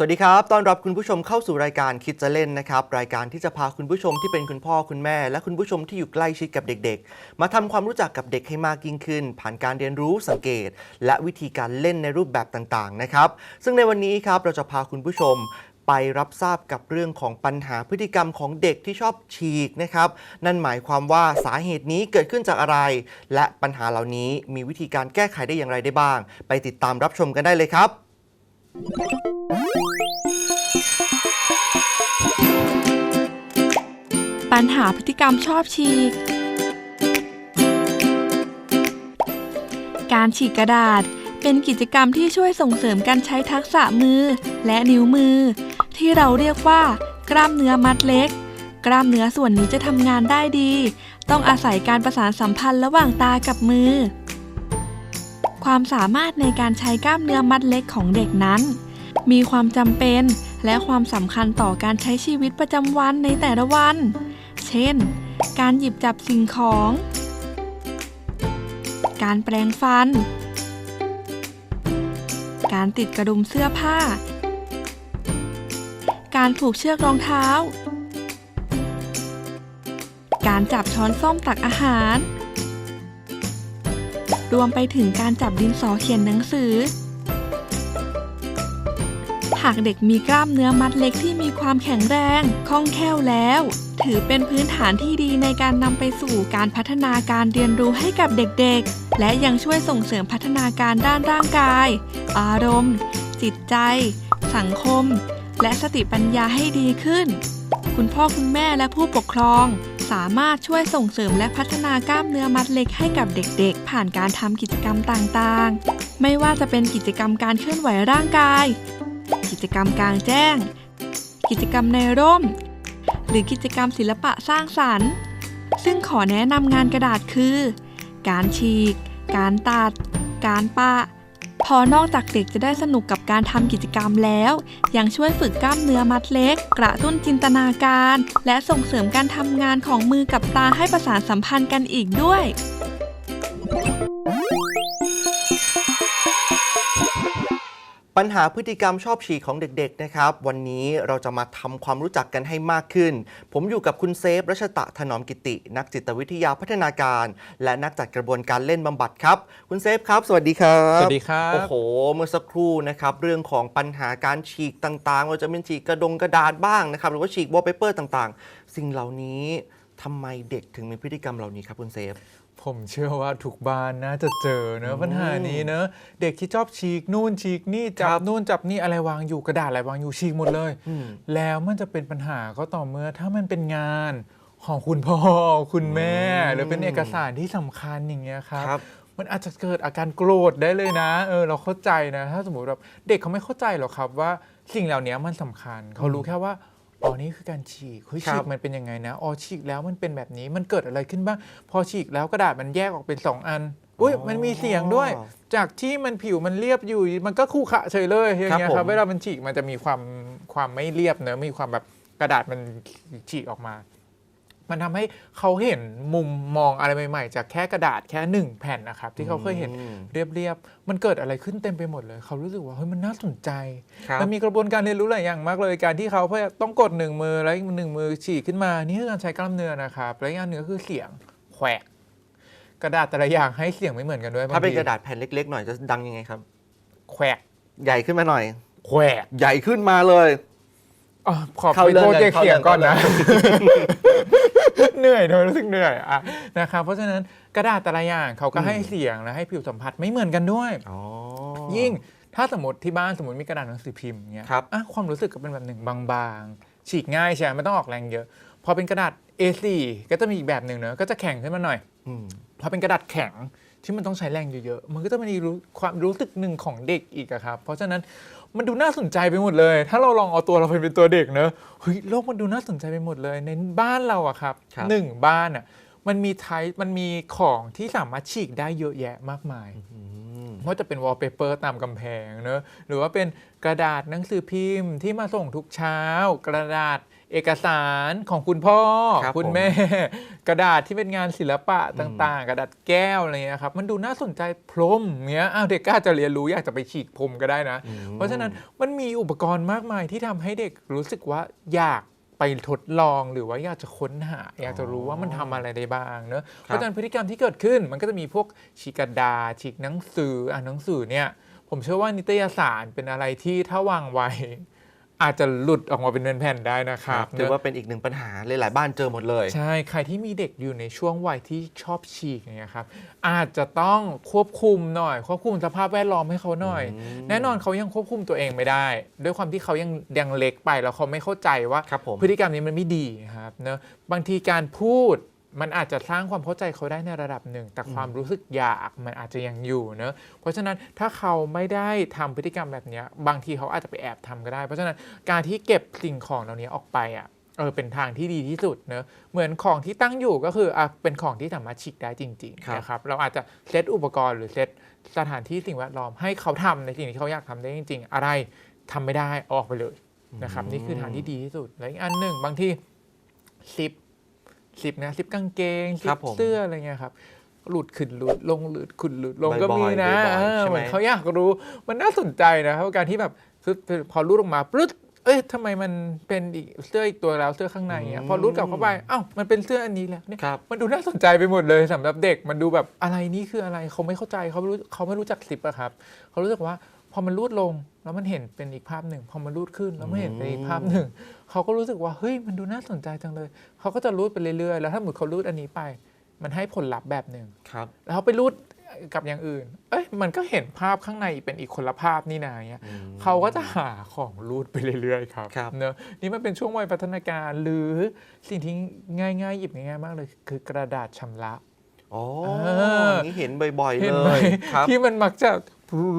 สวัสดีครับ ต้อนรับคุณผู้ชมเข้าสู่รายการคิดจะเล่นนะครับ รายการที่จะพาคุณผู้ชมที่เป็นคุณพ่อคุณแม่ และคุณผู้ชมที่อยู่ใกล้ชิดกับเด็กๆ มาทำความรู้จักกับเด็กให้มากยิ่งขึ้น ผ่านการเรียนรู้สังเกต และวิธีการเล่นในรูปแบบต่างๆนะครับ ซึ่งในวันนี้ครับเราจะพาคุณผู้ชมไปรับทราบกับเรื่องของปัญหาพฤติกรรมของเด็กที่ชอบฉีกนะครับ นั่นหมายความว่าสาเหตุนี้เกิดขึ้นจากอะไร และปัญหาเหล่านี้มีวิธีการแก้ไขได้อย่างไรได้บ้าง ไปติดตามรับชมกันได้เลยครับ ปัญหาพฤติกรรมชอบฉีก การฉีกกระดาษเป็นกิจกรรมที่ช่วยส่งเสริมการใช้ทักษะมือและนิ้วมือ ที่เราเรียกว่า กล้ามเนื้อมัดเล็ก กล้ามเนื้อส่วนนี้จะทำงานได้ดี ต้องอาศัยการประสานสัมพันธ์ระหว่างตากับมือ ความสามารถในการใช้กล้ามเนื้อมัดเล็กของเด็กนั้น มีความจำเป็น และความสำคัญต่อการใช้ชีวิตประจำวันในแต่ละวัน เช่น การหยิบจับสิ่งของ การแปรงฟัน การติดกระดุมเสื้อผ้า การผูกเชือกรองเท้า การจับช้อนส้อมตักอาหาร รวมไปถึงการจับดินสอเขียนหนังสือากเด็กมีกล้ามเนื้อมัดเล็กที่มีความแข็งแรงคล่องแคล่วแล้ว ถือเป็นพื้นฐานที่ดีในการนำไปสู่การพัฒนาการเรียนรู้ให้กับเด็กๆ และยังช่วยส่งเสริมพัฒนาการด้านร่างกาย อารมณ์ จิตใจ สังคม และสติปัญญาให้ดีขึ้น คุณพ่อคุณแม่และผู้ปกครองสามารถช่วยส่งเสริมและพัฒนากล้ามเนื้อมัดเล็กให้กับเด็กๆ ผ่านการทำกิจกรรมต่างๆ ไม่ว่าจะเป็นกิจกรรมการเคลื่อนไหวร่างกาย กิจกรรมกลางแจ้ง กิจกรรมในร่ม หรือกิจกรรมศิลปะสร้างสรรค์ ซึ่งขอแนะนำงานกระดาษคือ การฉีก การตัด การปะ พอนอกจากเด็กจะได้สนุกกับการทำกิจกรรมแล้ว ยังช่วยฝึกกล้ามเนื้อมัดเล็ก กระตุ้นจินตนาการ และส่งเสริมการทำงานของมือกับตาให้ประสานสัมพันธ์กันอีกด้วย ปัญหาพฤติกรรมชอบฉีกของเด็กๆ นะครับ วันนี้เราจะมาทำความรู้จักกันให้มากขึ้น ผมอยู่กับคุณเซฟรัชตะถนอมกิติ นักจิตวิทยาพัฒนาการ และนักจัดกระบวนการเล่นบำบัดครับ คุณเซฟครับ สวัสดีครับ สวัสดีครับ โอ้โห เมื่อสักครู่นะครับ เรื่องของปัญหาการฉีกต่างๆว่าจะเป็นฉีกกระดงกระดาษบ้างนะครับ หรือว่าฉีกวอลเปเปอร์ต่างๆ สิ่งเหล่านี้ทำไมเด็กถึงมีพฤติกรรมเหล่านี้ครับคุณเซฟ ผมเชื่อว่าทุกบ้านน่าจะเจอเนอะปัญหานี้เนอะเด็กที่ชอบฉีกนู่นฉีกนี่จัครับบนู่นจับนี่อะไรวางอยู่กระดาษอะไรวางอยู่ฉีกหมดเลยอืมแล้วมันจะเป็นปัญหาก็ต่อเมื่อถ้ามันเป็นงานของคุณพ่อคุณแม่อืมหรือเป็นเอกสารที่สำคัญอย่างเงี้ยครับครับ มันอาจจะเกิดอาการโกรธได้เลยนะเออเราเข้าใจนะ ถ้าสมมติแบบเด็กเขาไม่เข้าใจหรอกครับว่าสิ่งเหล่านี้มันสำคัญ เขารู้แค่ว่า อ๋อนี่คือการฉีกเฮ้ยครับฉีกมันเป็นยังไงนะอ๋อฉีกแล้วมันเป็นแบบนี้มันเกิดอะไรขึ้นบ้างพอฉีกแล้วกระดาษมันแยกออกเป็นสองอันอุ้ยอ๋อมันมีเสียงด้วย จากที่มันผิวมันเรียบอยู่ มันก็คู่ขะเฉยเลยอย่างเงี้ยครับครับผมเวลามันฉีกมันจะมีความความไม่เรียบเนอะมีความแบบกระดาษมันฉีกออกมา มันทำให้เขาเห็นมุมมองอะไรใหม่ ๆ จากแค่กระดาษแค่หนึ่งแผ่นนะครับ ที่เขาเคยเห็นอืมเรียบๆมันเกิดอะไรขึ้นเต็มไปหมดเลย เขารู้สึกว่าเฮ้ยมันน่าสนใจครับมันมีกระบวนการเรียนรู้หลายอย่างมากเลยการที่เขาเพื่อต้องกดหนึ่งมือแล้วอีกหนึ่งมือฉีกขึ้นมา นี่คือการใช้กล้ามเนื้อนะครับแล้วอีกอันหนึ่งก็คือเสียงแขวกกระดาษแต่ละอย่างให้เสียงไม่เหมือนกันด้วยถ้าเป็นบงทีกระดาษแผ่นเล็กๆหน่อยจะดังยังไงครับแขวกใหญ่ขึ้นมาหน่อยแขวกใหญ่ขึ้นมาเลยอ๋อขอเข้าไปเรื่องโปรเจกเข้าต์เสียงก่อนนะ เข้าเหนื่อยเนอะรู้สึกเหนื่อยอะนะครับเพราะฉะนั้นกระดาษแต่ละอย่างเขาก็ให้เสียงและให้ผิวสัมผัสไม่เหมือนกันด้วยอ๋อยิ่งถ้าสมมติที่บ้านสมมติมีกระดาษหนังสือพิมพ์เงี้ยครับอะความรู้สึกก็เป็นแบบหนึ่งบางๆ ฉีกง่ายใช่ไหมไม่ต้องออกแรงเยอะ พอเป็นกระดาษ A4 ก็จะมีอีกแบบหนึ่งเนอะก็จะแข็งขึ้นมาหน่อยอืมพอเป็นกระดาษแข็งที่มันต้องใช้แรงเยอะๆ มันก็จะมีรู้ความรู้สึกหนึ่งของเด็กอีกอะครับ เพราะฉะนั้น มันดูน่าสนใจไปหมดเลย ถ้าเราลองเอาตัวเราไปเป็นตัวเด็กเนอะเฮ้ยโลกมันดูน่าสนใจไปหมดเลย ในบ้านเราอะครับครับหนึ่งบ้านอะมันมีไทป์มันมีของที่สามารถฉีกได้เยอะแยะมากมายอืม ว่าจะเป็นวอลเปเปอร์ตามกำแพงเนอะหรือว่าเป็นกระดาษหนังสือพิมพ์ที่มาส่งทุกเช้า กระดาษเอกสารของคุณพ่อครับคุณผม แม่ กระดาษที่เป็นงานศิลปะต่างๆ กระดาษแก้วอะไรเงี้ยครับมันดูน่าสนใจพรมเงี้ยอ้าวเด็กก็อาจจะเรียนรู้อยากจะไปฉีกพรมก็ได้นะอืมเพราะฉะนั้นมันมีอุปกรณ์มากมายที่ทำให้เด็กรู้สึกว่าอยาก ไปทดลองหรือว่าอยากจะค้นหา อยากจะรู้ว่ามันทำอะไรได้บ้างเนอะเพราะฉะนั้นพฤติกรรมที่เกิดขึ้น มันก็จะมีพวกฉีกกระดาษฉีกหนังสืออ่านหนังสือเนี่ยผมเชื่อว่านิตยสารเป็นอะไรที่ถ้าวางไว้ อาจจะหลุดออกมาเป็นแผ่นๆได้นะคครัรับบถือว่าเป็นอีกหนึ่งปัญหาหลายๆบ้านเจอหมดเลย ใช่ ใครที่มีเด็กอยู่ในช่วงวัยที่ชอบฉีกอย่างเงี้ยครับอาจจะต้องควบคุมหน่อย ควบคุมสภาพแวดล้อมให้เขาหน่อยอืมแน่นอนเขายังควบคุมตัวเองไม่ได้ ด้วยความที่เขายังยังเล็กไปแล้วเขาไม่เข้าใจว่าครับผมพฤติกรรมนี้มันไม่ดีครับเนอะบางทีการพูด มันอาจจะสร้างความเข้าใจเขาได้ในระดับหนึ่ง แต่ความรู้สึกอยากมันอาจจะยังอยู่เนอะเพราะฉะนั้นถ้าเขาไม่ได้ทำพฤติกรรมแบบเนี้ยบางทีเขาอาจจะไปแอบทำก็ได้ เพราะฉะนั้นการที่เก็บสิ่งของเหล่านี้ออกไปอะเออเป็นทางที่ดีที่สุดเนอะเหมือนของที่ตั้งอยู่ก็คืออะเป็นของที่สามารถฉีกได้จริงครับๆนะครับเราอาจจะเซตอุปกรณ์หรือเซตสถานที่สิ่งแวดล้อมให้เขาทำในสิ่งที่เขาอยากทำได้จริง ๆ อะไรทำไม่ได้เอาออกไปเลยนะครับ นี่คือทางที่ดีที่สุดแล้วอีกอันหนึ่งบางที่ซิป ซิปนะซิปกางเกงซิครัปบผมเสื้ออะไรเงี้ยครับหลุดขึ้นหลุดลงหลุดขึ้นหลุดลงก็บ่มีอยๆนะบ่อยๆเออใช่ไหมเหมือนเขาอยากรู้มันน่าสนใจนะเพราะการที่แบบคือพอรูดออกมาปึ๊ดเอ้ยทำไมมันเป็นอีกเสื้ออีกตัวแล้วเสื้อข้างในอะพอรูดกลับเข้าไปเอ้ามันเป็นเสื้ออันนี้แล้วเนี่ยครับมันดูน่าสนใจไปหมดเลยสำหรับเด็กมันดูแบบอะไรนี่คืออะไรเขาไม่เข้าใจเขาไม่รู้เขาไม่รู้จักซิปอะครับเขารู้สึกว่าพอมันรูดลง แล้วมันเห็นเป็นอีกภาพหนึ่ง พอมันรูดขึ้นแล้วมันเห็นเป็นอีกภาพหนึ่ง เขาก็รู้สึกว่าเฮ้ยมันดูน่าสนใจจังเลย เขาก็จะรูดไปเรื่อยๆ แล้วถ้าหมดเขารูดอันนี้ไป มันให้ผลลัพธ์แบบหนึ่งครับ แล้วเขาไปรูดกับอย่างอื่น เอ้ยมันก็เห็นภาพข้างในเป็นอีกคนละภาพนี่นาเงี้ยอืมเขาก็จะหาของรูดไปเรื่อยๆครับครับเนอะนี่มันเป็นช่วงวัยพัฒนาการหรือสิ่งที่ง่ายๆหยิบง่ายๆมากเลย คือกระดาษชำระอ๋อเออนี่เห็นบ่อยๆเห็นเลไหมยครับที่มันมักจะ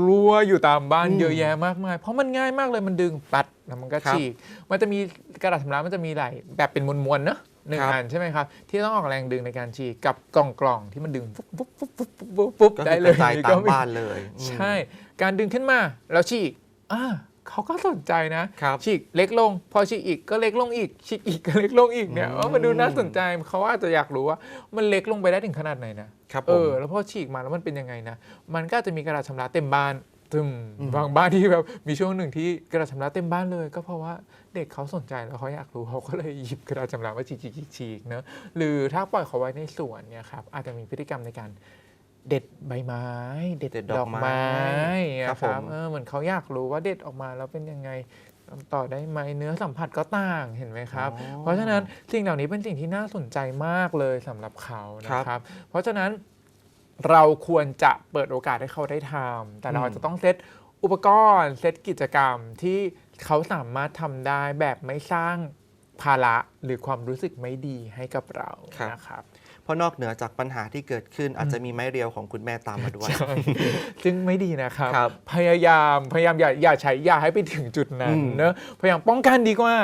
รัวอยู่ตามบ้านอืมเยอะแยะมากมาย เพราะมันง่ายมากเลยมันดึงปัดแล้วมันก็ครับฉีก มันจะมีกระดาษชำระมันจะมีหลายแบบเป็นมวลๆเนอะหนึ่งครับอันใช่ไหมครับ ที่ต้องออกแรงดึงในการฉีกกับกล่องกล่องๆที่มันดึงปุ๊บปุ๊บปุ๊บปุ๊บปุ๊บปุ๊บก็ได้คือเลกยระจายตามก็มีบ้านเลยอืมใช่ การดึงขึ้นมาแล้วฉีกอ่า เขาก็สนใจนะครับฉีกเล็กลง พอฉีกอีกก็เล็กลงอีก ฉีกอีกก็เล็กลงอีกเนี่ยอืมว่ามันดูน่าสนใจเขาอาจจะอยากรู้ว่า มันเล็กลงไปได้ถึงขนาดไหนนะครับผเอมอแล้วพอฉีกมาแล้วมันเป็นยังไงนะ มันก็อาจจะมีกระดาษชำระเต็มบ้านตึมอืมบางบ้านที่แบบมีช่วงหนึ่งที่กระดาษชำระเต็มบ้านเลย ก็เพราะว่าเด็กเขาสนใจแล้วเขาอยากรู้เขาก็เลยหยิบกระดาษชำระมาฉีกฉีกฉีกฉีกเนอะหรือถ้าปล่อยเขาไว้ในสวนเนี่ยครับอาจจะมีพฤติกรรมในการ เด็ดใบไม้ เด็ดเด็ดดดออกกไม้ไม้อะครับครัผบมเออเหมือนเขาอยากรู้ว่าเด็ดออกมาแล้วเป็นยังไงต่อได้ไหมเนื้อสัมผัสก็ต่างเห็นไหมครับอ๋อเพราะฉะนั้นสิ่งเหล่านี้เป็นสิ่งที่น่าสนใจมากเลยสำหรับเขานะครับ เพราะฉะนั้นเราควรจะเปิดโอกาสให้เขาได้ทำแต่เราอืมอาจจะต้องเซตอุปกรณ์เซตกิจกรรมที่เขาสามารถทำได้แบบไม่สร้างภาระหรือความรู้สึกไม่ดีให้กับเรานะครับเพ ราะนอกเหนือจากปัญหาที่เกิดขึ้นอาจจะมีไม้เรียวของคุณแม่ตามมาด้วยใช่ซึ่งไม่ดีนะครับ ครับพยายามพยายามอย่าอย่าใช้อย่าให้ไปถึงจุดนั้นอืมเนอะพยายามป้องกันดีกว่า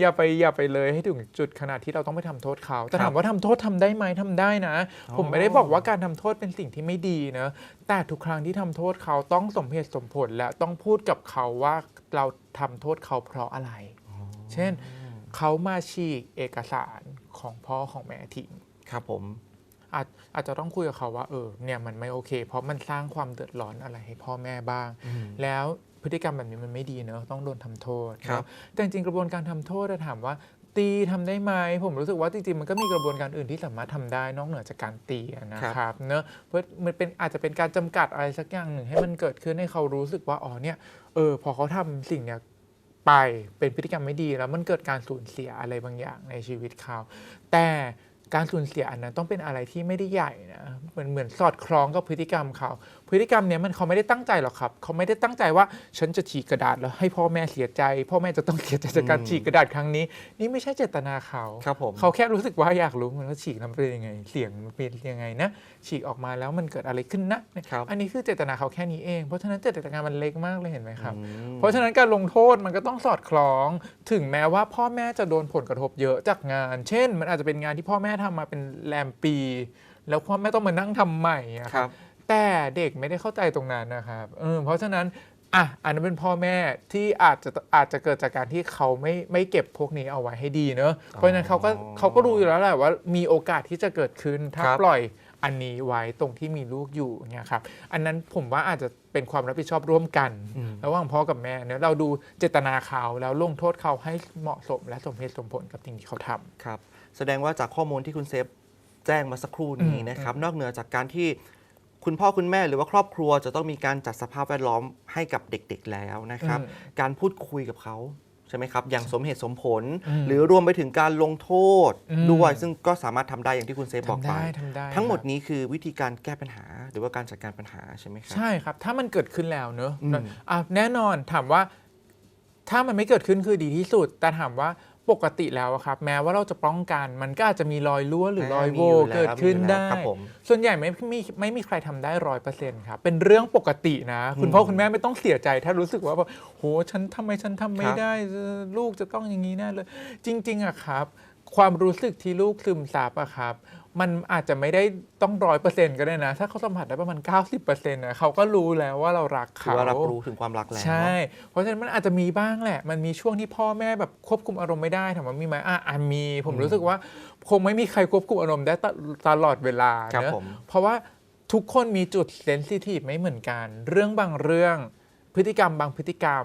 อย่าไปอย่าไปเลยให้ถึงจุดขนาดที่เราต้องไปทำโทษเขาแต่ครับถามว่าทำโทษทำได้ไหมทำได้นะ อ๋อ ผมไม่ได้บอกว่าการทำโทษเป็นสิ่งที่ไม่ดีนะแต่ทุกครั้งที่ทำโทษเขาต้องสมเหตุสมผลและต้องพูดกับเขาว่าเราทำโทษเขาเพราะอะไร เช่น เขามาฉีกเอกสารของพ่อของแม่ทิ้ง ครับผมอาจอาจจะต้องคุยกับเขาว่าเออเนี่ยมันไม่โอเค เพราะมันสร้างความเดือดร้อนอะไรให้พ่อแม่บ้างอืมแล้วพฤติกรรมแบบนี้มันไม่ดีเนอะต้องโดนทำโทษครับเนอะแต่จริงๆกระบวนการทำโทษอะถามว่า ตีทำได้ไหมผมรู้สึกว่าจริงๆมันก็มีกระบวนการอื่นที่สามารถทำได้นอกเหนือจากการตีอะนะครับเนอะเพราะมันเป็นอาจจะเป็นการจำกัดอะไรสักอย่างหนึ่งให้มันเกิดขึ้นให้เขารู้สึกว่าอ๋อเนี่ยเออพอเขาทำสิ่งเนี้ยไปเป็นพฤติกรรมไม่ดีแล้วมันเกิดการสูญเสียอะไรบางอย่างในชีวิตเขาแต่ การสูญเสียอันนั้นต้องเป็นอะไรที่ไม่ได้ใหญ่นะเหมือนเหมือนสอดคล้องกับพฤติกรรมเขาพฤติกรรมเนี้ยมันเขาไม่ได้ตั้งใจหรอกครับ เขาไม่ได้ตั้งใจว่าฉันจะฉีกกระดาษแล้วให้พ่อแม่เสียใจ พ่อแม่จะต้องเสียใจจากการอืมฉีกกระดาษครั้งนี้ นี่ไม่ใช่เจตนาเขาครับผมเขาแค่รู้สึกว่าอยากรู้มันว่าฉีกแล้วมันเป็นยังไง เสียงมันเป็นยังไงนะ ฉีกออกมาแล้วมันเกิดอะไรขึ้นนะเนี่ยครับอันนี้คือเจตนาเขาแค่นี้เอง เพราะฉะนั้นเจตนามันเล็กมากเลยเห็นไหมครับอืมเพราะฉะนั้นการลงโทษมันก็ต้องสอดคล้อง ถึงแม้ว่าพ่อแม่จะโดนผลกระทบเยอะจากงาน เช่น มันอาจจะเป็นงานที่พ่อแม่ทำมาเป็นแรมปี แล้วพ่อแม่ต้องมานั่งทำใหม่อะครับ แต่เด็กไม่ได้เข้าใจตรงนั้นนะครับเออเพราะฉะนั้นอะอันนั้นเป็นพ่อแม่ที่อาจจะอาจจะเกิดจากการที่เขาไม่ไม่เก็บพวกนี้เอาไว้ให้ดีเนอะเพราะฉะนั้นเขาก็เขาก็รู้อยู่แล้วแหละว่ามีโอกาสที่จะเกิดขึ้นถ้าครับปล่อยอันนี้ไว้ตรงที่มีลูกอยู่เนี่ยครับอันนั้นผมว่าอาจจะเป็นความรับผิดชอบร่วมกันอืมระหว่างพ่อกับแม่เนี่ยเราดูเจตนาเขาแล้วลงโทษเขาให้เหมาะสม และสมเหตุสมผลกับสิ่งที่เขาทำครับ แสดงว่าจากข้อมูลที่คุณเซฟแจ้งมาสักครู่นี้อืมนะครับ นอกเหนือจากการที่คุณพ่อคุณแม่หรือว่าครอบครัวจะต้องมีการจัดสภาพแวดล้อมให้กับเด็กๆแล้วนะครับอืมการพูดคุยกับเขาใช่ไหมครับ อย่างสมเหตุสมผลอืมหรือรวมไปถึงการลงโทษอืมด้วย ซึ่งก็สามารถทำได้อย่างที่คุณเซฟบอกทำไปได้ทำได้ทั้งหมดครับนี้คือวิธีการแก้ปัญหา หรือว่าการจัดการปัญหาใช่ไหมครับใช่ครับ ถ้ามันเกิดขึ้นแล้วเนอะอืมอะแน่นอนถามว่า ถ้ามันไม่เกิดขึ้นคือดีที่สุด แต่ถามว่า ปกติแล้วอะครับ แม้ว่าเราจะป้องกัน มันก็อาจจะมีรอยรั่วหรือรอยโหวมีอยู่แล้วเกิดขึ้นมีอยู่แล้วได้ครับผมส่วนใหญ่ไม่ไม่ไม่มีใครทำได้ร้อยเปอร์เซ็นต์ครับ เป็นเรื่องปกตินะ คุณพ่อคุณแม่ไม่ต้องเสียใจ ถ้ารู้สึกว่าแบบโหฉันทำไมฉันทำไม่ครับได้เออลูกจะต้องอย่างนี้แน่เลย จริง ๆอะครับ ความรู้สึกที่ลูกซึมซับอะครับ มันอาจจะไม่ได้ต้องร้อยเปอร์เซ็นต์ก็ได้นะ ถ้าเขาสัมผัสได้ประมาณ 90%นะเขาก็รู้แล้วว่าเรารักคือเขาว่ารับรู้ถึงความรักแล้ว ใช่ เพราะฉะนั้นมันอาจจะมีบ้างแหละ มันมีช่วงที่พ่อแม่แบบควบคุมอารมณ์ไม่ได้ถามว่ามีไหมอะอะมี ผมรู้สึกว่า คงไม่มีใครควบคุมอารมณ์ได้ตตลอดเวลาครับเนอะผมเพราะว่าทุกคนมีจุดเซนซิทีฟไม่เหมือนกัน เรื่องบางเรื่อง พฤติกรรมบางพฤติกรรม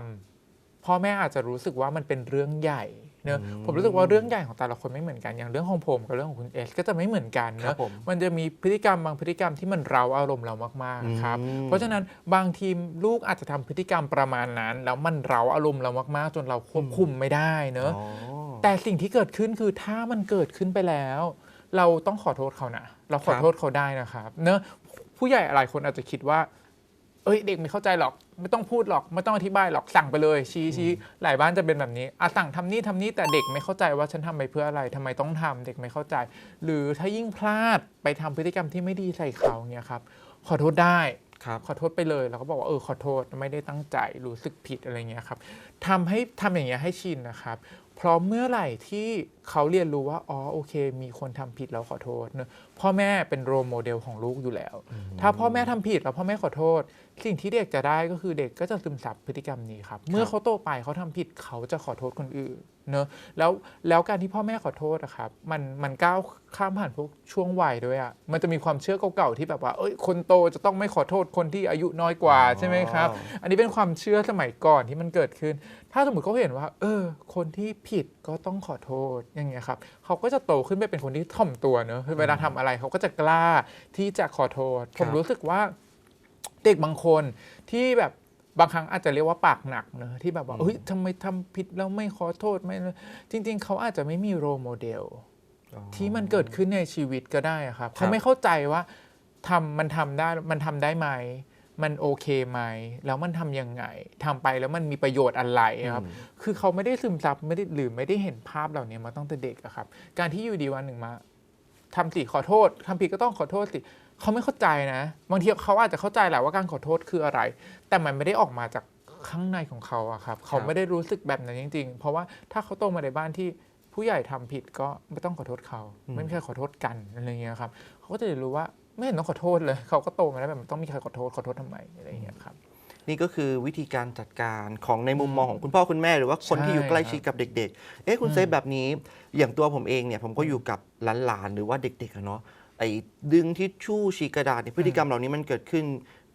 พ่อแม่อาจจะรู้สึกว่ามันเป็นเรื่องใหญ่ เนอะอืมผมรู้สึกว่าเรื่องใหญ่ของแต่ละคนไม่เหมือนกันอย่างเรื่องของผมกับเรื่องของคุณเอสก็จะไม่เหมือนกันครัเนอะบผมมันจะมีพฤติกรรมบางพฤติกรรมที่มันเราอารมณ์เรามากๆครับอืมเพราะฉะนั้นบางทีลูกอาจจะทำพฤติกรรมประมาณนั้น แล้วมันเราอารมณ์เรามากๆ จนเราควบคุมไม่ได้เนอะอ๋อแต่สิ่งที่เกิดขึ้นคือถ้ามันเกิดขึ้นไปแล้ว เราต้องขอโทษเขานะเราขอโทษเขาได้นะครับ เนอะผู้ใหญ่หลายคนอาจจะคิดว่าเอ้ยเด็กไม่เข้าใจหรอก ไม่ต้องพูดหรอกไม่ต้องอธิบายหรอกสั่งไปเลย ชี้ชี้หลายบ้านจะเป็นแบบนี้อะสั่งทำนี่ทำนี่แต่เด็กไม่เข้าใจว่าฉันทำไปเพื่ออะไรทำไมต้องทำเด็กไม่เข้าใจ หรือถ้ายิ่งพลาดไปทำพฤติกรรมที่ไม่ดีใส่เขาเนี่ยครับขอโทษได้ครับขอโทษไปเลยแล้วก็บอกว่าเออขอโทษไม่ได้ตั้งใจรู้สึกผิดอะไรเงี้ยครับทำให้ทำอย่างเงี้ยให้ชินนะครับเพราะเมื่อไหร่ที่เขาเรียนรู้ว่า อ๋อ โอเค มีคนทำผิดแล้วขอโทษเนอะพ่อแม่เป็นโรโมเดลของลูกอยู่แล้ว ถ้าพ่อแม่ทำผิดแล้วพ่อแม่ขอโทษ สิ่งที่เด็กจะได้ก็คือเด็กก็จะซึมซับพฤติกรรมนี้ครับ เมื่อเขาโตไปเขาทำผิดเขาจะขอโทษคนอื่นเนอะแล้วแล้วการที่พ่อแม่ขอโทษอะครับมันมันก้าวข้ามผ่านพวกช่วงวัยด้วยอะมันจะมีความเชื่อเก่าๆที่แบบว่า เอ้ยคนโตจะต้องไม่ขอโทษคนที่อายุน้อยกว่าใช่ไหมครับอ๋ออันนี้เป็นความเชื่อสมัยก่อนที่มันเกิดขึ้น ถ้าสมมติเขาเห็นว่า เออ คนที่ผิดก็ต้องขอโทษอย่างเงี้ยครับเขาก็จะโตขึ้นไปเป็นคนที่ถ่อมตัวเนอะเวลาทำอะไรเขาก็จะกล้าที่จะขอโทษ ผมรู้สึกว่า เด็กบางคนที่แบบบางครั้งอาจจะเรียกว่าปากหนักเนอะที่แบบว่าเฮ้ยทำไมทำผิดแล้วไม่ขอโทษไม่จริง ๆ เขาอาจจะไม่มีโรโมเดลอ๋อที่มันเกิดขึ้นในชีวิตก็ได้อะครับครับเขาไม่เข้าใจว่าทำมันทำได้มันทำได้ไหมมันโอเคไหม แล้วมันทำยังไงทำไปแล้วมันมีประโยชน์อะไรอะครับอืมคือเขาไม่ได้ซึมซับไม่ได้หรือไม่ได้เห็นภาพเหล่านี้มาตั้งแต่เด็กอะครับ การที่อยู่ดีวันหนึ่งมาทำสิขอโทษทำผิดก็ต้องขอโทษสิ เขาไม่เข้าใจนะ บางทีเขาอาจจะเข้าใจแหละว่าการขอโทษคืออะไร แต่มันไม่ได้ออกมาจากข้างในของเขาอะครับ เขาไม่ได้รู้สึกแบบนั้นจริง ๆ เพราะว่าถ้าเขาโตมาในบ้านที่ผู้ใหญ่ทำผิดก็ไม่ต้องขอโทษเขาอืมไม่มีใครขอโทษกันอะไรเงี้ยครับเขาก็จะเรียนรู้ว่าไม่เห็นต้องขอโทษเลย เขาก็โตมาแล้วแบบต้องมีใครขอโทษขอโทษทำไมอะไรเงี้ยครับนี่ก็คือวิธีการจัดการของในมุมมองของคุณพ่อคุณแม่หรือว่าคนที่อยู่ใกล้ชิดกับเด็ก ๆ เอ๊ะคุณเซฟแบบนี้ อย่างตัวผมเองเนี่ยผมก็อยู่กับหลานๆหรือว่าเด็กๆอะเนาะ ไอ้ดึงทิชชู่ฉีกกระดาษเนี่ยพฤติกรรมเหล่านี้มันเกิดขึ้น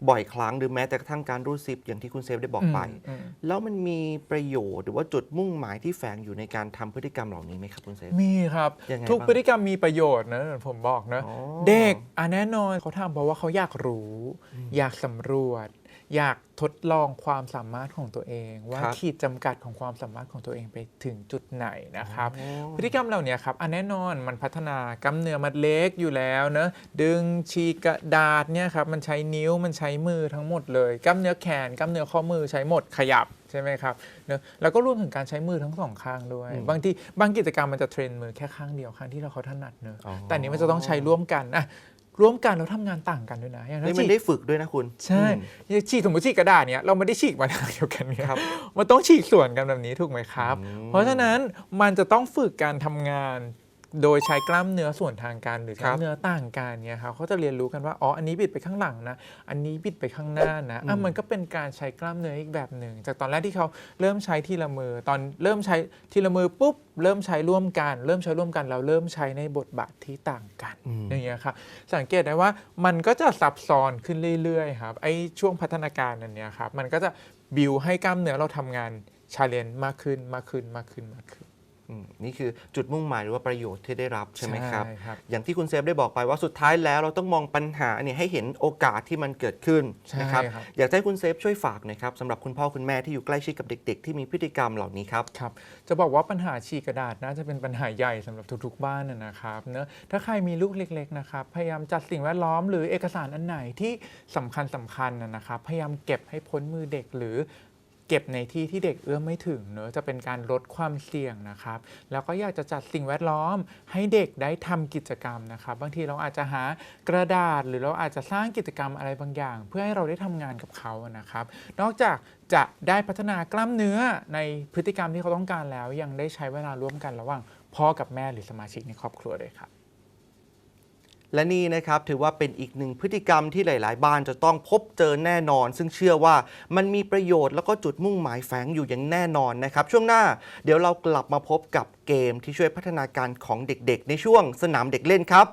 บ่อยครั้งหรือแม้แต่กระทั่งการรูดซิปอย่างที่คุณเซฟได้บอกไปอืมแล้วมันมีประโยชน์หรือว่าจุดมุ่งหมายที่แฝงอยู่ในการทำพฤติกรรมเหล่านี้ไหมครับคุณเซฟมีครับยังไงทุกบ้างพฤติกรรมมีประโยชน์นะผมบอกนะอ๋อเด็กอะแน่นอนเขาทำเพราะว่าเขาอยากรู้ อยากสำรวจ อยากทดลองความสามารถของตัวเอง ว่าครับขีดจำกัดของความสามารถของตัวเองไปถึงจุดไหนนะครับอ๋อพฤติกรรมเหล่านี้ครับอันแน่นอนมันพัฒนากล้ามเนื้อมัดเล็กอยู่แล้วเนอะดึงฉีกกระดาษเนี่ยครับมันใช้นิ้วมันใช้มือทั้งหมดเลยกล้ามเนื้อแขนกล้ามเนื้อข้อมือใช้หมดขยับใช่ไหมครับเนอะแล้วก็รวมถึงการใช้มือทั้งสองข้างด้วยอืมบางทีบางกิจกรรมมันจะเทรนมือแค่ข้างเดียวข้างที่เราเขาถนัดเนอะอ๋อแต่อันนี้มันจะต้องใช้ร่วมกันอะ ร่วมกันเราทำงานต่างกันด้วยนะอย่างถ้านี่มันฉีกได้ฝึกด้วยนะคุณใช่อืมฉีกสมมติฉีกกระดาษเนี่ยเราไม่ได้ฉีกมาทางเดียวกันเนี่ยมันต้องฉีกส่วนกันแบบนี้ถูกไหมครับอืมเพราะฉะนั้นมันจะต้องฝึกการทำงาน โดยใช้กล้ามเนื้อส่วนทางกันหรือกล้ามเนื้อต่างกันเนี่ยครับเขาจะเรียนรู้กันว่าอ๋ออันนี้บิดไปข้างหลังนะ อันนี้บิดไปข้างหน้านะอะมันก็เป็นการใช้กล้ามเนื้ออีกแบบหนึ่ง จากตอนแรกที่เขาเริ่มใช้ทีละมือ ตอนเริ่มใช้ทีละมือปุ๊บเริ่มใช้ร่วมกัน เริ่มใช้ร่วมกันเราเริ่มใช้ในบทบาทที่ต่างกันอืมอย่างเงี้ยครับสังเกตได้ว่ามันก็จะซับซ้อนขึ้นเรื่อยๆครับไอ้ช่วงพัฒนาการนันเนี้ยครับมันก็จะบิวให้กล้ามเนื้อเราทำงานชาเลนจ์มากขึ้นมากขึ้นมากขึ้นมากขึ้น อืมนี่คือจุดมุ่งหมายหรือว่าประโยชน์ที่ได้รับใช่ไหมครับ ใช่ครับ อย่างที่คุณเซฟได้บอกไปว่าสุดท้ายแล้วเราต้องมองปัญหาเนี่ยให้เห็นโอกาสที่มันเกิดขึ้นใช่นะครับครับ อยากจะให้คุณเซฟช่วยฝากหน่อยครับสำหรับคุณพ่อคุณแม่ที่อยู่ใกล้ชิดกับเด็ก ๆ ที่มีพฤติกรรมเหล่านี้ครับ ครับจะบอกว่าปัญหาฉีกกระดาษน่าจะเป็นปัญหาใหญ่สำหรับทุกๆบ้านนะนะครับเนอะถ้าใครมีลูกเล็กๆนะครับพยายามจัดสิ่งแวดล้อมหรือเอกสารอันไหนที่สำคัญสำคัญนะนะครับพยายามเก็บให้พ้นมือเด็กหรือ เก็บในที่ที่เด็กเอื้อมไม่ถึงเนอะจะเป็นการลดความเสี่ยงนะครับ แล้วก็อยากจะจัดสิ่งแวดล้อมให้เด็กได้ทำกิจกรรมนะครับ บางทีเราอาจจะหากระดาษหรือเราอาจจะสร้างกิจกรรมอะไรบางอย่าง เพื่อให้เราได้ทำงานกับเขานะครับ นอกจากจะได้พัฒนากล้ามเนื้อในพฤติกรรมที่เขาต้องการแล้ว ยังได้ใช้เวลาร่วมกันระหว่างพ่อกับแม่หรือสมาชิกในครอบครัวด้วยครับ และนี่นะครับถือว่าเป็นอีกหนึ่งพฤติกรรมที่หลาย ๆ บ้านจะต้องพบเจอแน่นอน ซึ่งเชื่อว่ามันมีประโยชน์แล้วก็จุดมุ่งหมายแฝงอยู่อย่างแน่นอนนะครับช่วงหน้าเดี๋ยวเรากลับมาพบกับเกมที่ช่วยพัฒนาการของเด็ก ๆ ในช่วงสนามเด็กเล่นครับ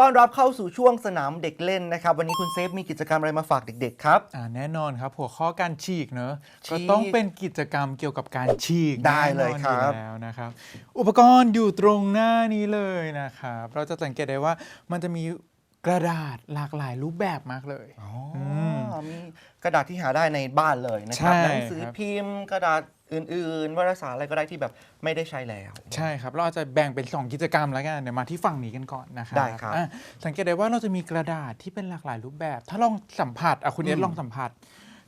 ต้อนรับเข้าสู่ช่วงสนามเด็กเล่นนะครับ วันนี้คุณเซฟมีกิจกรรมอะไรมาฝากเด็กๆครับ อ่าแน่นอนครับ หัวข้อการฉีกเนอะฉีก็กต้องเป็นกิจกรรมเกี่ยวกับการฉีกได้เลยแน่นอนครับอยู่แล้วนะครับ อุปกรณ์อยู่ตรงหน้านี้เลยนะครับเราจะสังเกตได้ว่ามันจะมีกระดาษหลากหลายรูปแบบมากเลย อ๋อมมีกระดาษที่หาได้ในบ้านเลยนะครับใช่หนังสือครับ พิมพ์ กระดาษ อื่นๆวารสารอะไรก็ได้ที่แบบไม่ได้ใช้แล้ว ใช่ครับ เราอาจจะแบ่งเป็น 2 กิจกรรมแล้วกันเดี๋ยวมาที่ฝั่งนี้กันก่อนนะครับได้ครับ อะสังเกตได้ว่าเราจะมีกระดาษที่เป็นหลากหลายรูปแบบ ถ้าลองสัมผัสอะคุณเออืสมลองสัมผัส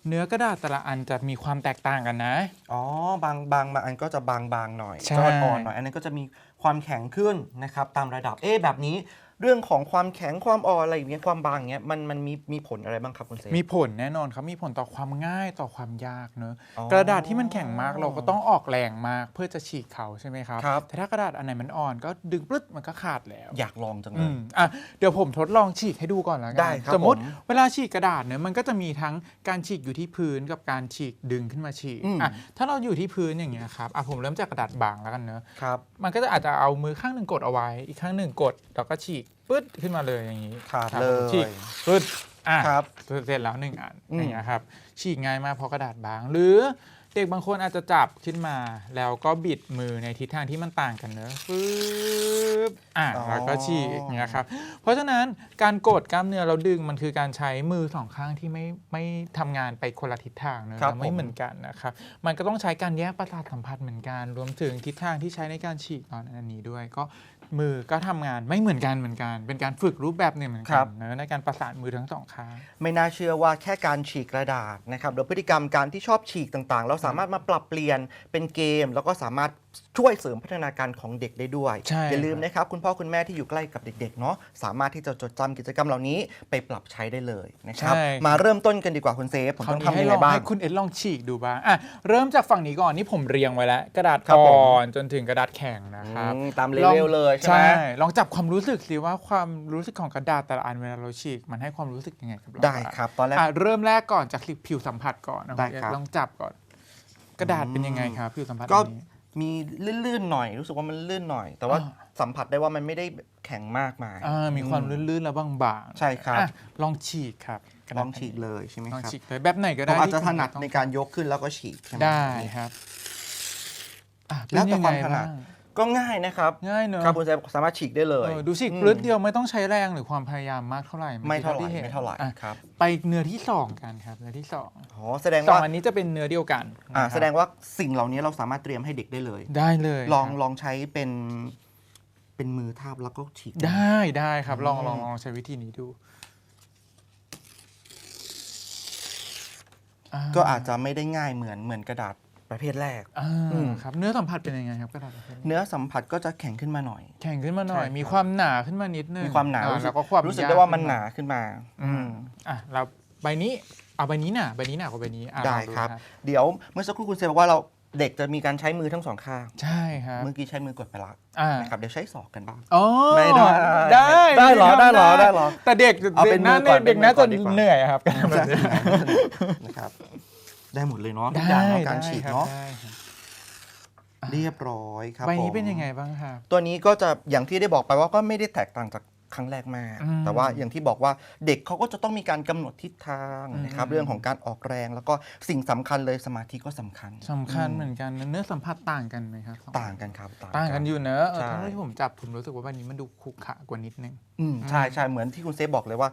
เนื้อกระดาษแต่ละอันจะมีความแตกต่างกันนะ อ๋อบางบางบางอันก็จะบางบางหน่อยใช่ ก็อ่อนๆหน่อย อันนั้นก็จะมีความแข็งขึ้นนะครับตามระดับเอ๊ะแบบนี้ เรื่องของความแข็งความอ่อนอะไรอย่างเงี้ยความบางอย่างเงี้ยมันมันมีมีผลอะไรบ้างครับคุณเซฟ มีผลแน่นอนครับ มีผลต่อความง่ายต่อความยากเนอะอ๋อกระดาษที่มันแข็งมากเราก็ต้องออกแรงมากเพื่อจะฉีกเขาใช่ไหมครับ ครับ แต่ถ้ากระดาษอันไหนมันอ่อนก็ดึงปลึ๊ดมันก็ขาดแล้วอยากลองจังเลอืย มอะเดี๋ยวผมทดลองฉีกให้ดูก่อนแล้วกัได้ครับสมมติผมเวลาฉีกกระดาษเนี่ยมันก็จะมีทั้งการฉีกอยู่ที่พื้นกับการฉีกดึงขึ้นมาฉีกอืม อะถ้าเราอยู่ที่พื้นอย่างเงี้ยครับอะผมเริ่มจากกระดาษบางแล้วกันเนอะ ครับ มันก็จะอาจจะเอามือข้างหนึ่งกดเอาไว้ อีกข้างหนึ่งกดแล้วก็ฉีกปึ๊ดขึ้นมาเลยอย่างนี้ขาดครับเลผมยฉีกปึ๊ดอะครับเสร็จแล้วหนึ่งอันอืมอย่างเงี้ยครับฉีกง่ายมากเพราะกระดาษบาง หรือเด็กบางคนอาจจะจับขึ้นมา แล้วก็บิดมือในทิศทางที่มันต่างกันเนอะปึ๊บอะแล้วก็ฉีกอย่างเงี้ยครับเพราะฉะนั้นการกดกล้ามเนื้อเราดึงมันคือการใช้มือสองข้างที่ไม่ไม่ทำงานไปคนละทิศทางนะครับไม่ผมเหมือนกันนะครับมันก็ต้องใช้การแยกประสาทสัมผัสเหมือนกัน รวมถึงทิศทางที่ใช้ในการฉีกตอนอันนี้ด้วยก็ มือก็ทำงานไม่เหมือนกันเหมือนกัน เป็นการฝึกรูปแบบหนึ่งเหมือนครักับนนะในการประสานมือทั้งสองข้าง ไม่น่าเชื่อว่าแค่การฉีกกระดาษนะครับโดยพฤติกรรมการที่ชอบฉีกต่างๆ เราสามารถมาปรับเปลี่ยนเป็นเกม แล้วก็สามารถช่วยเสริมพัฒนาการของเด็กได้ด้วย ใช่อย่าลืมครับนะครับ คุณพ่อคุณแม่ที่อยู่ใกล้กับเด็กๆเนาะสามารถที่จะจดจำกิจกรรมเหล่านี้ไปปรับใช้ได้เลยนะครับใช่ มาเริ่มต้นกันดีกว่าคุณเซฟผมคราวต้องนี้ทำให้ยังลไงองบ้าง ให้คุณเอ็ดลองฉีกดูบ้างอะเริ่มจากฝั่งนี้ก่อนนี่ผมเรียงไว้แล้ว กระดาษครับผม อ่อนจนถึงกระดาษแข็งนะครับ อืมตามเลลอง เวลเลยใช่ไหมลองจับความรู้สึกสิว่าความรู้สึกของกระดาษแต่ละอันเวลาเราฉีกมันให้ความรู้สึกยังไงกับเราได้ครับตอนแรกอะเริ่มแรกก่อนจากผิวสัมผัสก่อนนะได้ณเอ็ครับลองจับก่อน กระดาษเป็นยังไงครับผิวสัมผัสก็อันนี้มีลื่นๆหน่อยรู้สึกว่ามันลื่นหน่อย แต่ว่าอ่าสัมผัสได้ว่ามันไม่ได้แข็งมากมายอ่ามีความอืลื่นๆแล้วบางๆใช่ครับอะลองฉีกครับกระลดาษองฉีกเลยใช่ไหมลองครับฉีกเลยแบบไหนก็ผได้มอาจจะที่ถคุณนัดต้องในการยกขึ้นแล้วก็ฉีกใช่ไหมได้ครับอะแล้วแต่เป็นยังควาไงมถนัดบ้าง ก็ง่ายนะครับง่ายเนอะครับคุณเซฟสามารถฉีกได้เลยเออดูสิอืมปลื้ดเดียวไม่ต้องใช้แรงหรือความพยายามมากเท่าไหร่ไม่เท่าไหร่ที่ห็นไม่เท่าไหร่อะครับไปเนื้อที่สองกันครับเนื้อที่สองอ๋อแสดงสองว่าอันนี้จะเป็นเนื้อเดียวกันอ่านะครับแสดงว่าสิ่งเหล่านี้เราสามารถเตรียมให้เด็กได้เลย ได้เลยลองครับลองใช้เป็นเป็นมือทาบแล้วก็ฉีกได้ได้ครับลองอืมลองลองใช้วิธีนี้ดูาก็อาจจะไม่ได้ง่ายเหมือนเหมือนกระดาษ ประเภทแรก อ่าอืม ครับเนื้อสัมผัสเป็นยังไงครับกระดาษประเภทนี้เนื้อสัมผัสก็จะแข็งขึ้นมาหน่อย แข็งขึ้นมาหน่อย ใช่ครับ มีความหนาขึ้นมานิดนึงมีความหนาอ่รู้สึแล้วก็ความรู้สึกยได้ว่ามันขึ้หนาขึ้นมา อือืมมอะเราใบนี้เอาใบนี้หนาใบนี้หนากว่าใบนี้อะได้ลองครับ เดี๋ยวเมื่อสักครู่คุณเซฟบอกว่าเราเด็กจะมีการใช้มือทั้งสองข้าง ใช่ครับเมื่อกี้ใช้มือกดไปละอ่านะครับเดี๋ยวใช้ศอกกันบ้าง อ๋อไม่ได้ได้ได้เหรอได้เหรอได้เหรอแต่เด็กเอาเป็นด็กมือก่อนเด็กน่าเป็นมือก่จะอนดีกว่าเหนื่อยครับการทำแบบนี้นะครับ ได้หมดเลยเนาะทุกอย่างเนาะการฉีกครับเนาะได้ครับเรียบร้อยครับใบนี้ผมเป็นยังไงบ้างครับตัวนี้ก็จะอย่างที่ได้บอกไปว่าก็ไม่ได้แตกต่างจากครั้งแรกมากอืมแต่ว่าอย่างที่บอกว่าเด็กเขาก็จะต้องมีการกำหนดทิศทางอืมนะครับเรื่องของการออกแรง แล้วก็สิ่งสำคัญเลยสมาธิก็สำคัญสำคัญเหมือนกันนะเนื้อสัมผัสต่างกันไหมครับสองต่างกันครับต่างกันอยู่เนอะเออใช่ทั้งที่ผมจับผมรู้สึกว่าใบนี้มันดูขรุขระกว่านิดนึงอืมใช่ใช่เหมือนที่คุณเซฟบอกเลยว่า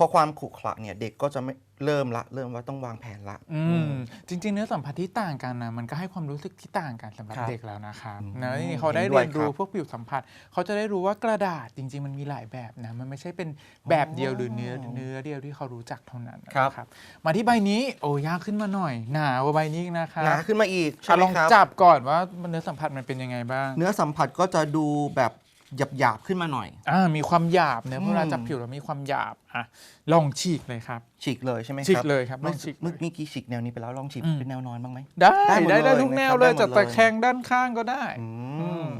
พอความขรุขระเนี่ยเด็กก็จะไม่เริ่มละ เริ่มว่าต้องวางแผนละ อืมจริง ๆ เนื้อสัมผัสที่ต่างกันนะมันก็ให้ความรู้สึกที่ต่างกันสำหรับครับเด็กแล้วนะครับอืมนะนี่เขาได้เห็นด้วยเรียนรู้ครับ พวกผิวสัมผัส เขาจะได้รู้ว่ากระดาษจริง ๆ มันมีหลายแบบนะมันไม่ใช่เป็นแบบเดียวหรือเนื้อเนื้อเดียวที่เขารู้จักเท่านั้นครับนะมาที่ใบนี้โอ้ยากขึ้นมาหน่อยหนากว่าใบนี้อีกนะครับหนาขึ้นมาอีกใช่อะไหมลองครับ จับก่อนว่าเนื้อสัมผัสมันเป็นยังไงบ้าง เนื้อสัมผัสก็จะดูแบบ หยาบๆขึ้นมาหน่อย อ่ามีความหยาบเนื้ออืมเวลาจับผิวแล้วมีความหยาบอะลองฉีกเลยครับ ฉีกเลยใช่ไหมครับฉีกเลยครับลเมื่องฉีกเมื่อกี้ฉีกแนวนี้ไปแล้วลองฉีกอืมเป็นแนวนอนบ้างไหมได้ได้หมดได้ได้เลยทุกแนวนะครับเลยได้หมดจัดตะเลยแคงด้านข้างก็ได้อือืมม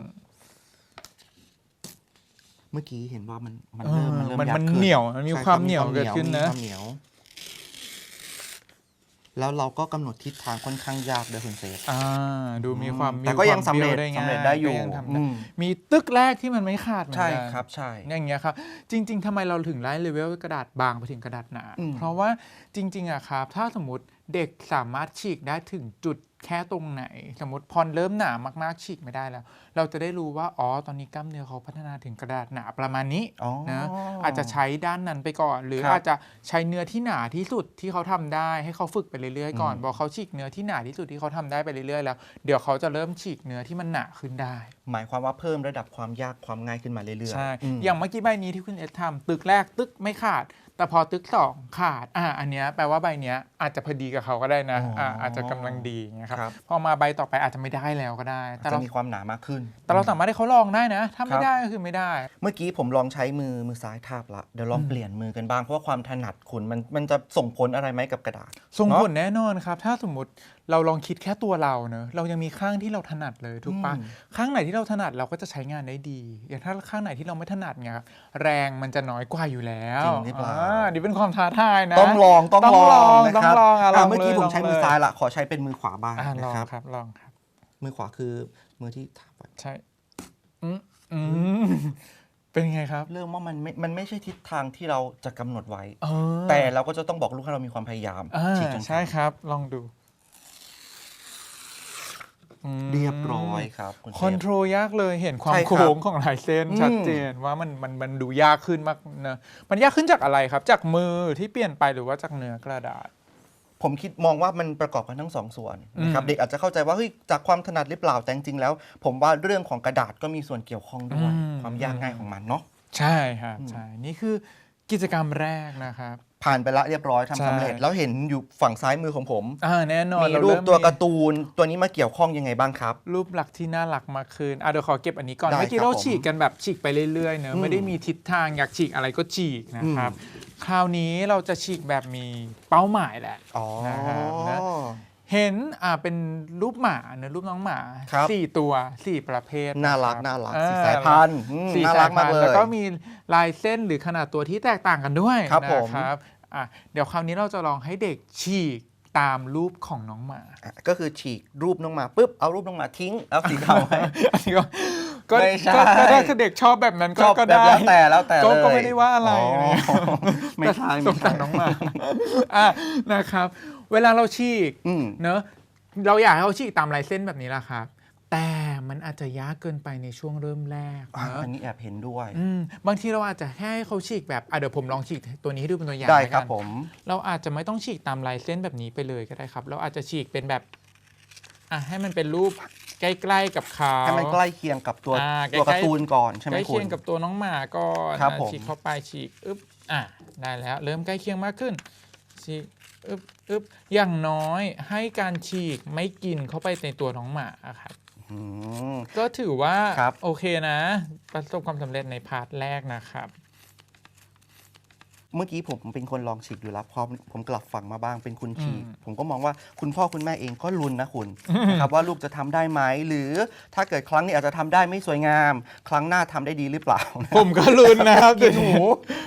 เมื่อกี้เห็นว่ามันมันเออเริ่มมันเริ่มมันยับมันขึ้เหนียวมันมีใช่ความรับเหนียวเกิดขึ้นนะ มีความเหนียว แล้วเราก็กำหนดทิศทางค่อนข้างยากด้วยคุณเซฟ อ่าดูมีความแต่ก็ยังมีควาสำเร็จบี้ยวสำเร็จง่ายได้อยู่ก็งทำได้อืม มีตึกแรกที่มันไม่ขาดเหมือนใช่กันครับใช่ อย่างเงี้ยครับจริง ๆทำไมเราถึงไล่เลเวลกระดาษบางไปถึงกระดาษหนา อืมเพราะว่าจริง ๆอะครับ ถ้าสมมติเด็กสามารถฉีกได้ถึงจุด แค่ตรงไหน สมมติพอเริ่มหนามากๆฉีกไม่ได้แล้ว เราจะได้รู้ว่าอ๋อตอนนี้กล้ามเนื้อเขาพัฒนาถึงกระดาษหนาประมาณนี้อ๋อ นะอาจจะใช้ด้านนั้นไปก่อน หรือครับอาจจะใช้เนื้อที่หนาที่สุดที่เขาทำได้ให้เขาฝึกไปเรื่อยๆก่อนอืมพอเขาฉีกเนื้อที่หนาที่สุดที่เขาทำได้ไปเรื่อยๆแล้วเดี๋ยวเขาจะเริ่มฉีกเนื้อที่มันหนาขึ้นได้ หมายความว่าเพิ่มระดับความยากความง่ายขึ้นมาเรื่อยๆใช่ อืม อย่างเมื่อกี้ใบนี้ที่คุณเอสทำตึกแรกตึกไม่ขาด แต่พอตึกสองขาดอ่าอันเนี้ยแปลว่าใบเนี้ยอาจจะพอดีกับเขาก็ได้นะอ๋ออ่อ่าอาจจะกำลังดีอย่างเงี้ยครับครับ พอมาใบต่อไปอาจจะไม่ได้แล้วก็ได้ แต่จะเรามีความหนามากขึ้น แต่เราสามารถให้เขาลองได้นะ ถ้าคไม่รับได้ก็คือไม่ได้ เมื่อกี้ผมลองใช้มือมือซ้ายทาบละเดี๋ยวลองอืม เปลี่ยนมือกันบ้างเพราะว่าความถนัดคุณมันมันจะส่งผลอะไรไหมกับกระดาษ ส่งเนอะผลแน่นอนครับ ถ้าสมมติ เราลองคิดแค่ตัวเราเนอะเรายังมีข้างที่เราถนัดเลยถูกปะอืมข้างไหนที่เราถนัดเราก็จะใช้งานได้ดี อย่างถ้าข้างไหนที่เราไม่ถนัดเนี่ยครับแรงมันจะน้อยกว่าอยู่แล้วจริงหรือเปล่านี่เป็นความท้าทายนะต้องลองต้องต้องลองนะต้อคงรับลองอะลองะเมื่อกี้เลยผมใช้ลองมือเลยซ้ายละขอใช้เป็นมือขวาบ้างอ่าลนะองครับครับลองครับ มือขวาคือมือที่ทาบไว้ใช่อืมอืมเป็นไงครับ เริ่มว่ามันไม่มันไม่ใช่ทิศทางที่เราจะกำหนดไว้เออแต่เราก็จะต้องบอกลูกให้เรามีความพยายามอ่าฉีกจนใช่ครับ ลองดูอืม เรียบร้อยครับคุณเซฟคอนโทรลยากเลยเห็นความใช่ครับ โค้งของลายเส้นอืมชัดเจนว่ามันมันมันดูยากขึ้นมากนะมันยากขึ้นจากอะไรครับ จากมือที่เปลี่ยนไปหรือว่าจากเนื้อกระดาษ ผมคิดมองว่ามันประกอบกันทั้งสองส่วนนะครับอืม เด็กอาจจะเข้าใจว่าเฮ้ยจากความถนัดหรือเปล่าแต่จริงๆแล้ว ผมว่าเรื่องของกระดาษก็มีส่วนเกี่ยวข้องด้วย ความยากง่ายของมันเนาะ ใช่ครับอืมใช่นี่คือกิจกรรมแรกนะครับ ผ่านไปละเรียบร้อยทำสำเร็จใช่แล้วเห็นอยู่ฝั่งซ้ายมือของผมอ่าแน่นอนมีเารูปเมตัวมีการ์ตูนตัวนี้มาเกี่ยวข้องยังไงบ้างครับ รูปลักษณ์ที่น่ารักมากขึ้นอะเดี๋ยวขอเก็บอันนี้ก่อนได้เมื่อกี้ครับเราผมฉีกกันแบบฉีกไปเรื่อยๆเนอะอืมไม่ได้มีทิศทางอยากฉีกอะไรก็ฉีกนะครับ คราวนี้เราจะฉีกแบบมีเป้าหมายแหละอ๋อนะครับนะ เห็นอ่าเป็นรูปหมาเนอะรูปน้องหมาครับ สี่ตัวสี่ประเภทน่ารักะคบน่ารักอ่สีสายพันธุ์อืมสี่น่าสารัยกพัมากนเลธุ์แล้วย ก็มีลายเส้นหรือขนาดตัวที่แตกต่างกันด้วยครับนะผมครับอะเดี๋ยวคราวนี้เราจะลองให้เด็กฉีกตามรูปของน้องหมา อะก็คือฉีกรูปน้องหมาปุ๊บเอารูปน้องหมาทิ้งเอาสีขาวไว้ อันนี้ก็ก็ไม่ใช่ ก็ก็ได้คือเด็กชอบแบบนั้นก็ชอบก็แบบได้ แล้วแต่แล้วแต่ก็เลยก็ไม่ได้ว่าอะไรนะไม่ใช่สไม่งใช่สารน้องหมา อะนะครับ เวลาเราฉีกอืม เนอะเราอยากให้เขาฉีกตามลายเส้นแบบนี้แหละครับ แต่มันอาจจะยากเกินไปในช่วงเริ่มแรกอะเนอะอันนี้แอบเห็นด้วย อืมบางทีเราอาจจะแค่ให้เขาฉีกแบบอะเดี๋ยวผมลองฉีกตัวนี้ให้ดูเป็นตัวอย่างได้แล้วครักับน ผม เราอาจจะไม่ต้องฉีกตามลายเส้นแบบนี้ไปเลยก็ได้ครับ เราอาจจะฉีกเป็นแบบอะให้มันเป็นรูปใกล้ๆกับเขา ให้มันใกล้เคียงกับตัวอ่าตัวใกล้ๆการ์ตูนก่อนใช่ไหมใกล้คุเคีณ ยงกับตัวน้องหมาก่อนครับอะผม ฉีกเข้าไปฉีกอึ๊บอะได้แล้ว เริ่มใกล้เคียงมากขึ้นฉีก อึ๊บอึ๊บอย่างน้อยให้การฉีกไม่กินเข้าไปในตัวน้องหมาอะครับ อืม ก็ถือว่า ครับ โอเคนะ ประสบความสำเร็จในพาร์ทแรกนะครับ เมื่อกี้ผมเป็นคนลองฉีกอยู่แล้วพอผมกลับฝั่งมาบ้างเป็นคุณฉีกอืมผมก็มองว่าคุณพ่อคุณแม่เองก็ลุ้นนะคุณนะครับว่าลูกจะทำได้ไหมหรือถ้าเกิดครั้งนี้อาจจะทำได้ไม่สวยงาม ครั้งหน้าทำได้ดีหรือเปล่า ผมก็ลุ้นนะครับกินหู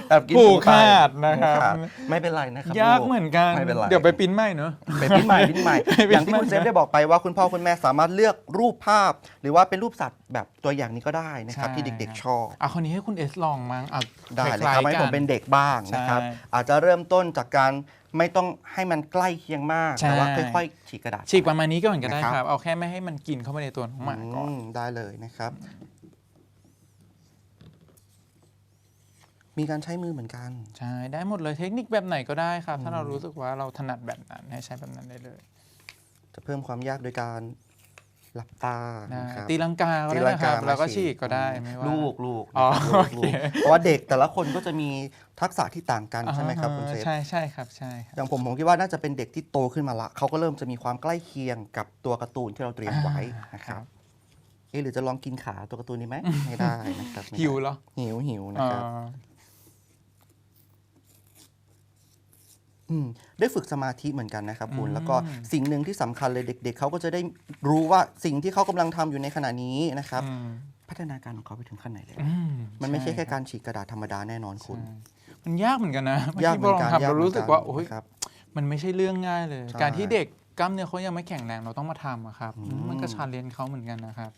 แอบกินหูไปขาดนะครับหูขาดไม่เป็นไรนะครับยากลูเหมือนกันไม่เป็นไรเดี๋ยวไปปริ้นใหม่เนอะไปพิมพ์ใหม่พิมพ์ใหม่ไปพิมพ์อย่างที่คุณใหม่เซฟได้บอกไปว่าคุณพ่อคุณแม่สามารถเลือกรูปภาพ หรือว่าเป็นรูปสัตว์ แบบตัวอย่างนี้ก็ได้นะครับ ที่เด็กๆชอบอะคนนี้ให้คุณเอสลองมั้งอะได้เลยล้าครับๆให้ผมกัเป็นเด็กบ้างนะครับใช่อาจจะเริ่มต้นจากการไม่ต้องให้มันใกล้เคียงมากใช่แต่ว่าค่อยๆฉีกกระดาษฉีกประมาณนี้ก่อนก็ได้นะครับครับเอาแค่ไม่ให้มันกินเข้าไปในตัวน้องหมาก่อนอืมได้เลยนะครับ มีการใช้มือเหมือนกัน ใช่ได้หมดเลยเทคนิคแบบไหนก็ได้ครับ ถ้าเรารู้สึกว่าเราถนัดแบบนั้นให้ใช้แบบนั้นได้เลย จะเพิ่มความยากโดยการ หลับตาได้นะครับตีลังกาก็ตีได้ลังนะคการับมาแล้วก็ฉีกก็ได้อืไม่ว่าลูกลูกอ๋อนะครับลูกโอเคลูกเพราะว่าเด็กแต่ละคนก็จะมีทักษะที่ต่างกันใช่ไหมครับคุณเซฟใช่ใช่ครับใช่ครับอย่างผมผมคิดว่าน่าจะเป็นเด็กที่โตขึ้นมาละเขาก็เริ่มจะมีความใกล้เคียงกับตัวการ์ตูนที่เราเตรียมไว้นะครับเอ๊ะหรือจะลองกินขาตัวการ์ตูนนี้ไหมไม่ได้นะครับไม่ได้หิวเหรอหิวหิวนะอ่าครับ มได้ฝึกสมาธิเหมือนกันนะครับคุณอืมแล้วก็สิ่งหนึ่งที่สำคัญเลยเด็ก ๆเขาก็จะได้รู้ว่าสิ่งที่เขากำลังทำอยู่ในขณะนี้นะครับ อืมพัฒนาการของเขาไปถึงขั้นไหนแล้วอืมันไม่ใช่แค่รับการฉีกกระดาษธรรมดาแน่นอนคุณใช่มันยากเหมือนกันนะยากเหมือนกันเมื่อกี้พอลองทำยากเราเหมือนรู้สึกว่ากันโอ้ยนะครับ มันไม่ใช่เรื่องง่ายเลย ใช่การที่เด็กกล้ามเนื้อเขายังไม่แข็งแรงเราต้องมาทำอะครับ อืม มันก็ชาเลนจ์เขาเหมือนกันนะครับ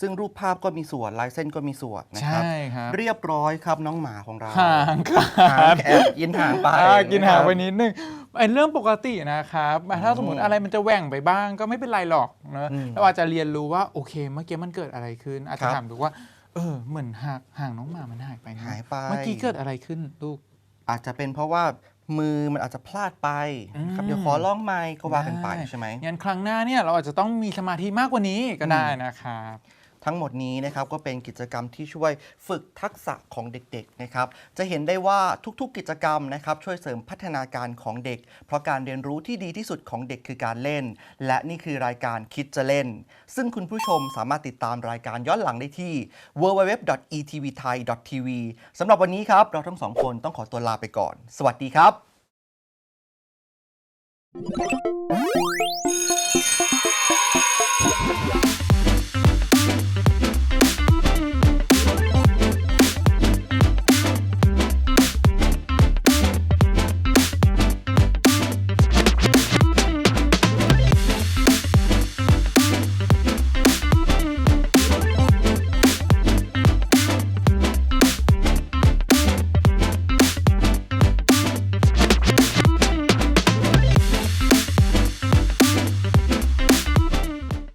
ซึ่งรูปภาพก็มีส่วนลายเส้นก็มีส่วนนะครับ ใช่ครับเรียบร้อยครับน้องหมาของเราห่างคหารังบแอบกินหางไปอ่ากินหางไปะครับนิดนึงไอ้เรื่องปกตินะครับถ้าสมมติอืมอะไรมันจะแหว่งไปบ้างก็ไม่เป็นไรหรอกนะอืมเราอาจจะเรียนรู้ว่าโอเคเมื่อกี้มันเกิดอะไรขึ้น อาจจะครับถามดูว่าเออเหมือนหางหางน้องหมามันหายไปนะหายไปเมื่อกี้เกิดอะไรขึ้นลูก อาจจะเป็นเพราะว่ามือมันอาจจะพลาดไปนะครับอืมเดี๋ยวขอลองใหม่ก็ว่ากันไปได้ใช่ไหมงั้นครั้งหน้าเนี่ยเราอาจจะต้องมีสมาธิมากกว่านี้ก็ได้นะครับ ทั้งหมดนี้นะครับก็เป็นกิจกรรมที่ช่วยฝึกทักษะของเด็กๆนะครับจะเห็นได้ว่าทุกๆ กิจกรรมนะครับช่วยเสริมพัฒนาการของเด็ก เพราะการเรียนรู้ที่ดีที่สุดของเด็กคือการเล่น และนี่คือรายการคิดจะเล่น ซึ่งคุณผู้ชมสามารถติดตามรายการย้อนหลังได้ที่ www.etvthai.tv สำหรับวันนี้ครับเราทั้งสองคนต้องขอตัวลาไปก่อน สวัสดีครับ